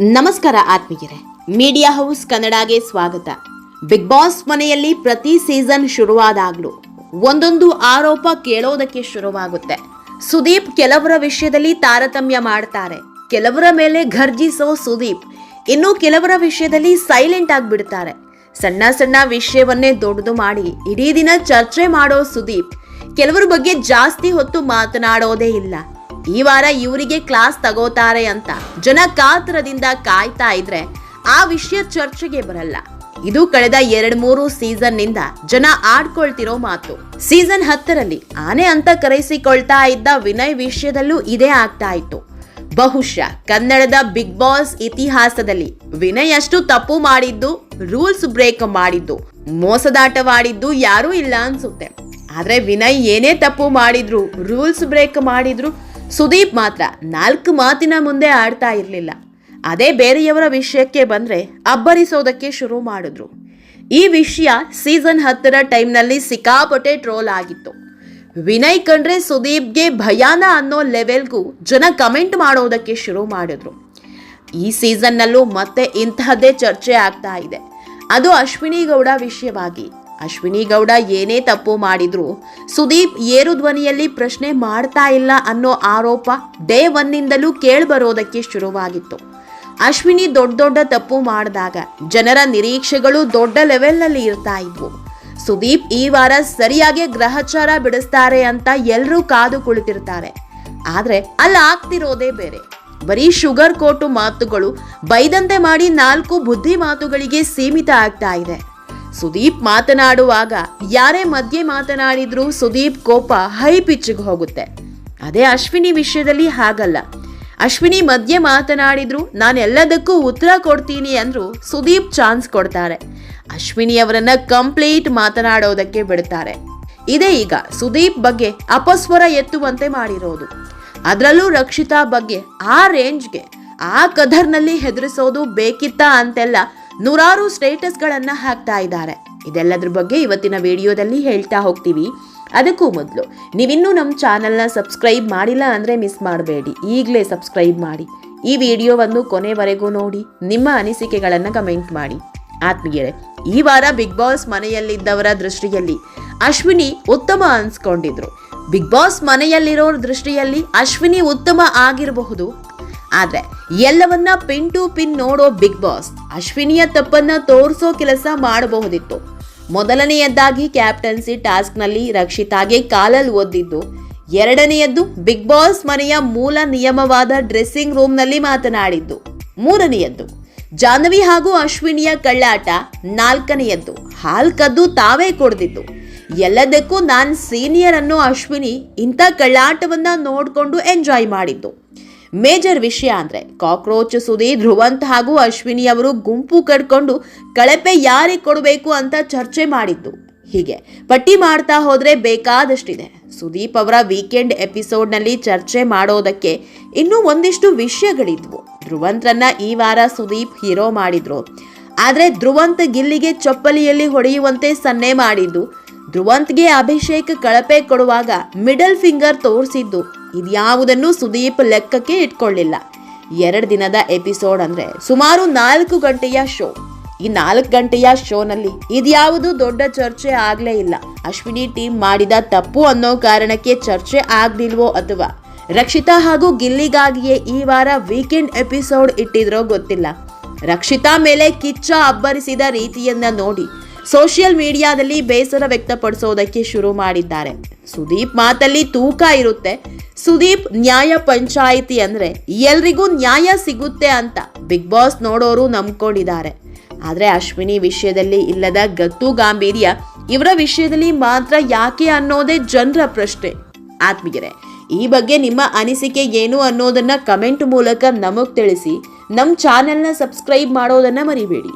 ನಮಸ್ಕಾರ ಆತ್ಮೀಯರೇ. Media house ಕನ್ನಡಗೆ ಸ್ವಾಗತ. ಬಿಗ್ ಬಾಸ್ ಮನೆಯಲ್ಲಿ ಪ್ರತಿ ಸೀಸನ್ ಶುರುವಾದಾಗಲೂ ಒಂದೊಂದು ಆರೋಪ ಕೇಳೋದಕ್ಕೆ ಶುರುವಾಗುತ್ತೆ. ಸುದೀಪ್ ಕೆಲವರ ವಿಷಯದಲ್ಲಿ ತಾರತಮ್ಯ ಮಾಡ್ತಾರೆ. ಕೆಲವರ ಮೇಲೆ ಘರ್ಜಿಸೋ ಸುದೀಪ್. ಇನ್ನು ಕೆಲವರ ವಿಷಯದಲ್ಲಿ ಸೈಲೆಂಟ್ ಆಗಿಬಿಡ್ತಾರೆ. ಸಣ್ಣ ಸಣ್ಣ ವಿಷಯವನ್ನೇ ದೊಡ್ಡದು ಮಾಡಿ ಇಡೀ ದಿನ ಚರ್ಚೆ ಮಾಡೋ ಸುದೀಪ್ ಕೆಲವರ ಬಗ್ಗೆ ಜಾಸ್ತಿ ಹೊತ್ತು ಮಾತನಾಡೋದೇ ಇಲ್ಲ. ಈ ವಾರ ಇವರಿಗೆ ಕ್ಲಾಸ್ ತಗೋತಾರೆ ಅಂತ. ಜನ ಕಾತರದಿಂದ ಕಾಯ್ತಾ ಇದ್ರೆ ಆ ವಿಷಯ ಚರ್ಚೆಗೆ ಬರಲ್ಲ. ಇದು ಕಳೆದ ಎರಡ್ ಮೂರು ಸೀಸನ್ನಿಂದ ಜನ ಆಡ್ಕೊಳ್ತಿರೋ ಮಾತು. ಸೀಸನ್ ಹತ್ತರಲ್ಲಿ ಆನೆ ಅಂತ ಕರೆಸಿಕೊಳ್ತಾ ಇದ್ದ ವಿನಯ್ ವಿಷಯದಲ್ಲೂ ಇದೇ ಆಗ್ತಾ ಇತ್ತು. ಬಹುಶಃ ಕನ್ನಡದ ಬಿಗ್ ಬಾಸ್ ಇತಿಹಾಸದಲ್ಲಿ ವಿನಯ್ ಅಷ್ಟು ತಪ್ಪು ಮಾಡಿದ್ದು, ರೂಲ್ಸ್ ಬ್ರೇಕ್ ಮಾಡಿದ್ದು, ಮೋಸದಾಟವಾಡಿದ್ದು ಯಾರೂ ಇಲ್ಲ ಅನ್ಸುತ್ತೆ. ಆದ್ರೆ ವಿನಯ್ ಏನೇ ತಪ್ಪು ಮಾಡಿದ್ರು, ರೂಲ್ಸ್ ಬ್ರೇಕ್ ಮಾಡಿದ್ರು ಸುದೀಪ್ ಮಾತ್ರ ನಾಲ್ಕು ಮಾತಿನ ಮುಂದೆ ಆಡ್ತಾ ಇರಲಿಲ್ಲ. ಅದೇ ಬೇರೆಯವರ ವಿಷಯಕ್ಕೆ ಬಂದ್ರೆ ಅಬ್ಬರಿಸೋದಕ್ಕೆ ಶುರು ಮಾಡಿದ್ರು. ಈ ವಿಷಯ ಸೀಸನ್ ಹತ್ತರ ಟೈಮ್ನಲ್ಲಿ ಸಿಕ್ಕಾಪಟ್ಟೆ ಟ್ರೋಲ್ ಆಗಿತ್ತು. ವಿನಯ್ ಕಂಡ್ರೆ ಸುದೀಪ್ಗೆ ಭಯಾನ ಅನ್ನೋ ಲೆವೆಲ್ಗೂ ಜನ ಕಮೆಂಟ್ ಮಾಡೋದಕ್ಕೆ ಶುರು ಮಾಡಿದ್ರು. ಈ ಸೀಸನ್ನಲ್ಲೂ ಮತ್ತೆ ಇಂತಹದ್ದೇ ಚರ್ಚೆ ಆಗ್ತಾ ಇದೆ. ಅದು ಅಶ್ವಿನಿ ಗೌಡ ವಿಷಯವಾಗಿ. ಅಶ್ವಿನಿ ಗೌಡ ಏನೇ ತಪ್ಪು ಮಾಡಿದ್ರು ಸುದೀಪ್ ಏರು ಧ್ವನಿಯಲ್ಲಿ ಪ್ರಶ್ನೆ ಮಾಡ್ತಾ ಇಲ್ಲ ಅನ್ನೋ ಆರೋಪ ಡೇ ಒನ್ನಿಂದಲೂ ಕೇಳ್ಬರೋದಕ್ಕೆ ಶುರುವಾಗಿತ್ತು. ಅಶ್ವಿನಿ ದೊಡ್ಡ ದೊಡ್ಡ ತಪ್ಪು ಮಾಡಿದಾಗ ಜನರ ನಿರೀಕ್ಷೆಗಳು ದೊಡ್ಡ ಲೆವೆಲ್ನಲ್ಲಿ ಇರ್ತಾ ಇದ್ವು. ಸುದೀಪ್ ಈ ವಾರ ಸರಿಯಾಗಿ ಗ್ರಹಚಾರ ಬಿಡಿಸ್ತಾರೆ ಅಂತ ಎಲ್ಲರೂ ಕಾದು ಕುಳಿತಿರ್ತಾರೆ. ಆದ್ರೆ ಅಲ್ಲಿ ಆಗ್ತಿರೋದೇ ಬೇರೆ. ಬರೀ ಶುಗರ್ ಕೋಟು ಮಾತುಗಳು, ಬೈದಂತೆ ಮಾಡಿ ನಾಲ್ಕು ಬುದ್ಧಿ ಮಾತುಗಳಿಗೆ ಸೀಮಿತ ಆಗ್ತಾ ಇದೆ. ಸುದೀಪ್ ಮಾತನಾಡುವಾಗ ಯಾರೇ ಮಧ್ಯೆ ಮಾತನಾಡಿದ್ರೂ ಸುದೀಪ್ ಕೋಪ ಹೈ ಪಿಚ್ಗೆ ಹೋಗುತ್ತೆ. ಅದೇ ಅಶ್ವಿನಿ ವಿಷಯದಲ್ಲಿ ಹಾಗಲ್ಲ. ಅಶ್ವಿನಿ ಮಧ್ಯೆ ಮಾತನಾಡಿದ್ರು ನಾನು ಎಲ್ಲದಕ್ಕೂ ಉತ್ತರ ಕೊಡ್ತೀನಿ ಅಂದ್ರು ಸುದೀಪ್ ಚಾನ್ಸ್ ಕೊಡ್ತಾರೆ. ಅಶ್ವಿನಿ ಅವರನ್ನ ಕಂಪ್ಲೀಟ್ ಮಾತನಾಡೋದಕ್ಕೆ ಬಿಡ್ತಾರೆ. ಇದೇ ಈಗ ಸುದೀಪ್ ಬಗ್ಗೆ ಅಪಸ್ವರ ಎತ್ತುವಂತೆ ಮಾಡಿರೋದು. ಅದರಲ್ಲೂ ರಕ್ಷಿತಾ ಬಗ್ಗೆ ಆ ರೇಂಜ್ಗೆ ಆ ಕದರ್ನಲ್ಲಿ ಹೆದರಿಸೋದು ಬೇಕಿತ್ತ ಅಂತೆಲ್ಲ ನೂರಾರು ಸ್ಟೇಟಸ್ಗಳನ್ನು ಹಾಕ್ತಾ ಇದ್ದಾರೆ. ಇದೆಲ್ಲದ್ರ ಬಗ್ಗೆ ಇವತ್ತಿನ ವಿಡಿಯೋದಲ್ಲಿ ಹೇಳ್ತಾ ಹೋಗ್ತೀವಿ. ಅದಕ್ಕೂ ಮೊದಲು, ನೀವಿನ್ನೂ ನಮ್ಮ ಚಾನಲ್ನ ಸಬ್ಸ್ಕ್ರೈಬ್ ಮಾಡಿಲ್ಲ ಅಂದರೆ ಮಿಸ್ ಮಾಡಬೇಡಿ. ಈಗಲೇ ಸಬ್ಸ್ಕ್ರೈಬ್ ಮಾಡಿ. ಈ ವಿಡಿಯೋವನ್ನು ಕೊನೆವರೆಗೂ ನೋಡಿ, ನಿಮ್ಮ ಅನಿಸಿಕೆಗಳನ್ನು ಕಮೆಂಟ್ ಮಾಡಿ. ಆತ್ಮೀಯರೇ, ಈ ವಾರ ಬಿಗ್ ಬಾಸ್ ಮನೆಯಲ್ಲಿದ್ದವರ ದೃಷ್ಟಿಯಲ್ಲಿ ಅಶ್ವಿನಿ ಉತ್ತಮ ಅನ್ಸ್ಕೊಂಡಿದ್ರು. ಬಿಗ್ ಬಾಸ್ ಮನೆಯಲ್ಲಿರೋರ ದೃಷ್ಟಿಯಲ್ಲಿ ಅಶ್ವಿನಿ ಉತ್ತಮ ಆಗಿರಬಹುದು. ಆದ್ರೆ ಎಲ್ಲವನ್ನ ಪಿನ್ ಟು ಪಿನ್ ನೋಡೋ ಬಿಗ್ ಬಾಸ್ ಅಶ್ವಿನಿಯ ತಪ್ಪನ್ನ ತೋರಿಸೋ ಕೆಲಸ ಮಾಡಬಹುದಿತ್ತು. ಮೊದಲನೆಯದ್ದಾಗಿ ಕ್ಯಾಪ್ಟನ್ಸಿ ಟಾಸ್ಕ್ನಲ್ಲಿ ರಕ್ಷಿತಾಗೆ ಕಾಲಲ್ಲಿ ಒದ್ದಿದ್ದು, ಎರಡನೆಯದ್ದು ಬಿಗ್ ಬಾಸ್ ಮನೆಯ ಮೂಲ ನಿಯಮವಾದ ಡ್ರೆಸ್ಸಿಂಗ್ ರೂಮ್ನಲ್ಲಿ ಮಾತನಾಡಿದ್ದು. ಮೂರನೆಯದ್ದು, ಜಾಹ್ನವಿ ಹಾಗೂ ಅಶ್ವಿನಿಯ ಕಳ್ಳಾಟ. ನಾಲ್ಕನೆಯದ್ದು, ಹಾಲ್ ಕದ್ದು ತಾವೇ ಕೊಡ್ದಿದ್ದು. ಎಲ್ಲದಕ್ಕೂ ನಾನು ಸೀನಿಯರ್ ಅನ್ನೋ ಅಶ್ವಿನಿ ಇಂಥ ಕಳ್ಳಾಟವನ್ನ ನೋಡಿಕೊಂಡು ಎಂಜಾಯ್ ಮಾಡಿದ್ದು. ಮೇಜರ್ ವಿಷಯ ಅಂದ್ರೆ ಕಾಕ್ರೋಚ್ ಸುದಿ ಧ್ರುವಂತ್ ಹಾಗೂ ಅಶ್ವಿನಿ ಅವರು ಗುಂಪು ಕಟ್ಕೊಂಡು ಕಳಪೆ ಯಾರಿಗೆ ಕೊಡಬೇಕು ಅಂತ ಚರ್ಚೆ ಮಾಡಿದ್ದು. ಹೀಗೆ ಪಟ್ಟಿ ಮಾಡ್ತಾ ಹೋದ್ರೆ ಬೇಕಾದಷ್ಟಿದೆ. ಸುದೀಪ್ ಅವರ ವೀಕೆಂಡ್ ಎಪಿಸೋಡ್ನಲ್ಲಿ ಚರ್ಚೆ ಮಾಡೋದಕ್ಕೆ ಇನ್ನೂ ಒಂದಿಷ್ಟು ವಿಷಯಗಳಿದ್ವು. ಧ್ರುವಂತ್ರನ್ನ ಈ ವಾರ ಸುದೀಪ್ ಹೀರೋ ಮಾಡಿದ್ರು. ಆದ್ರೆ ಧ್ರುವಂತ್ ಗಿಲ್ಲಿಗೆ ಚಪ್ಪಲಿಯಲ್ಲಿ ಹೊಡೆಯುವಂತೆ ಸನ್ನೆ ಮಾಡಿದ್ದು. ಧ್ರುವಂತ್ಗೆ ಅಭಿಷೇಕ್ ಕಳಪೆ ಕೊಡುವಾಗ ಮಿಡಲ್ ಫಿಂಗರ್ ತೋರಿಸಿದ್ದು ಇದ್ಯಾವುದನ್ನು ಸುದೀಪ್ ಲೆಕ್ಕಕ್ಕೆ ಇಟ್ಕೊಳ್ಳಿಲ್ಲ. ಎರಡು ದಿನದ ಎಪಿಸೋಡ್ ಅಂದರೆ ಸುಮಾರು ನಾಲ್ಕು ಗಂಟೆಯ ಶೋ. ಈ ನಾಲ್ಕು ಗಂಟೆಯ ಶೋನಲ್ಲಿ ಇದ್ಯಾವುದು ದೊಡ್ಡ ಚರ್ಚೆ ಆಗಲೇ ಇಲ್ಲ. ಅಶ್ವಿನಿ ಟೀಮ್ ಮಾಡಿದ ತಪ್ಪು ಅನ್ನೋ ಕಾರಣಕ್ಕೆ ಚರ್ಚೆ ಆಗ್ಲಿಲ್ವೋ ಅಥವಾ? ರಕ್ಷಿತಾ ಹಾಗೂ ಗಿಲ್ಲಿಗಾಗಿಯೇ ಈ ವಾರ ವೀಕೆಂಡ್ ಎಪಿಸೋಡ್ ಇಟ್ಟಿದ್ರೋ ಗೊತ್ತಿಲ್ಲ. ರಕ್ಷಿತಾ ಮೇಲೆ ಕಿಚ್ಚ ಅಬ್ಬರಿಸಿದ ರೀತಿಯನ್ನ ನೋಡಿ ಸೋಷಿಯಲ್ ಮೀಡಿಯಾದಲ್ಲಿ ಬೇಸರ ವ್ಯಕ್ತಪಡಿಸೋದಕ್ಕೆ ಶುರು ಮಾಡಿದ್ದಾರೆ. ಸುದೀಪ್ ಮಾತಲ್ಲಿ ತೂಕ ಇರುತ್ತೆ. ಸುದೀಪ್ ನ್ಯಾಯ ಪಂಚಾಯಿತಿ ಅಂದ್ರೆ ಎಲ್ರಿಗೂ ನ್ಯಾಯ ಸಿಗುತ್ತೆ ಅಂತ ಬಿಗ್ ಬಾಸ್ ನೋಡೋರು ನಂಬ್ಕೊಂಡಿದ್ದಾರೆ. ಆದರೆ ಅಶ್ವಿನಿ ವಿಷಯದಲ್ಲಿ ಇಲ್ಲದ ಗತ್ತು ಗಾಂಭೀರ್ಯ ಇವರ ವಿಷಯದಲ್ಲಿ ಮಾತ್ರ ಯಾಕೆ ಅನ್ನೋದೇ ಜನರ ಪ್ರಶ್ನೆ. ಆತ್ಮೀಯರೇ, ಈ ಬಗ್ಗೆ ನಿಮ್ಮ ಅನಿಸಿಕೆ ಏನು ಅನ್ನೋದನ್ನ ಕಮೆಂಟ್ ಮೂಲಕ ನಮಗೆ ತಿಳಿಸಿ. ನಮ್ಮ ಚಾನೆಲ್ನ ಸಬ್ಸ್ಕ್ರೈಬ್ ಮಾಡೋದನ್ನ ಮರಿಬೇಡಿ.